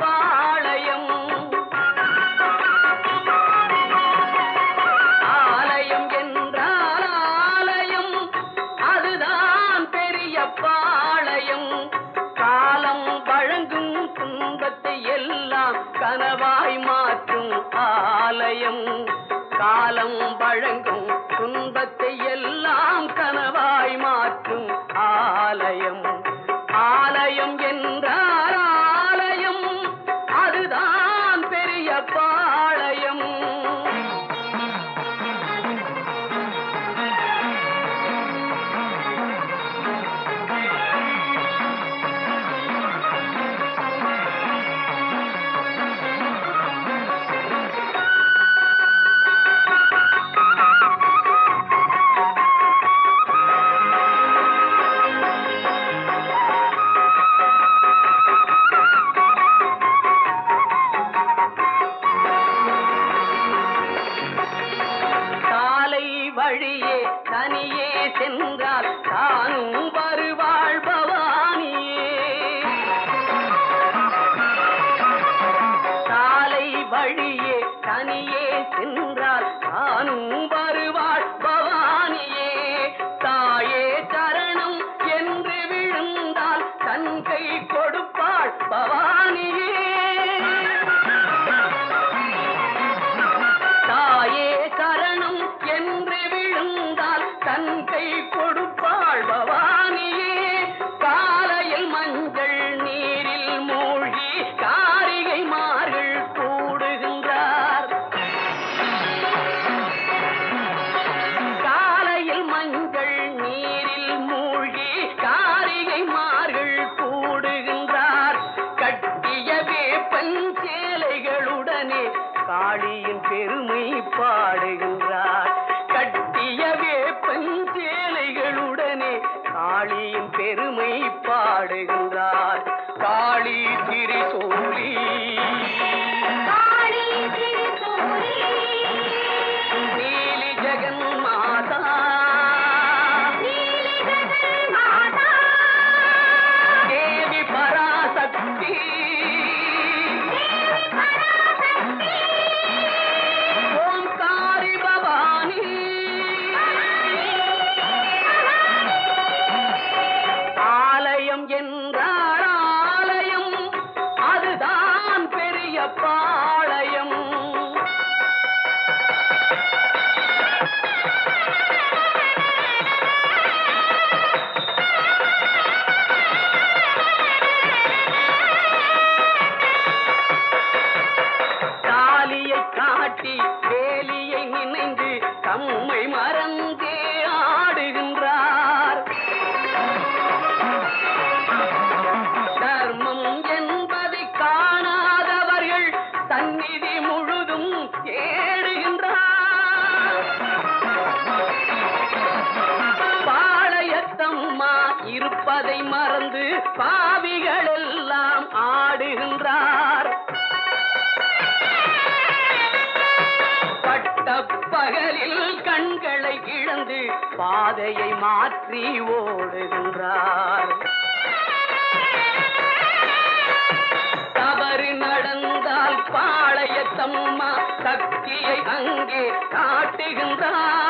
பாளையம். ஆலயம் என்றால் ஆலயம் அதுதான் பெரிய பாளையம். காலம் வழங்கும் துன்பத்தை எல்லாம் கனவாய் மாற்றும் ஆலயம். காலம் வழங்கும் துன்பத்தை எல்லாம் கனவாய் மாற்றும் ஆலயம். ஆலயம் பெரிய வழியே தனியே சென்றால் தானும் வருவாள் பவானியே. சாலை வழியே தனியே சென்றால் தானும் வருவாள் பவானியே. தாயே சரணம் என்று விழுந்தால் தன் கை கொடுப்பாள் பவானியே. காளியின் பெருமை பாடுகின்றார். கட்டிய வேப்பஞ்சேலைகளுடனே காளியின் பெருமை பாடுகின்றார். தம்மை மறந்தே ஆடுகின்றார். தர்மம் என்பதை காணாதவர்கள் தன்னிதி முழுதும் ஏடுகின்றார் பாளையத்தம்மா இருப்பதை மறந்து பாவிகள் எல்லாம் ஆடுகின்றார். பகலி பாதையை மாற்றி ஓடுகின்றார். தவறு நடந்தால் பாளையத்தம்மா சக்தியை அங்கே காட்டுகின்றார்.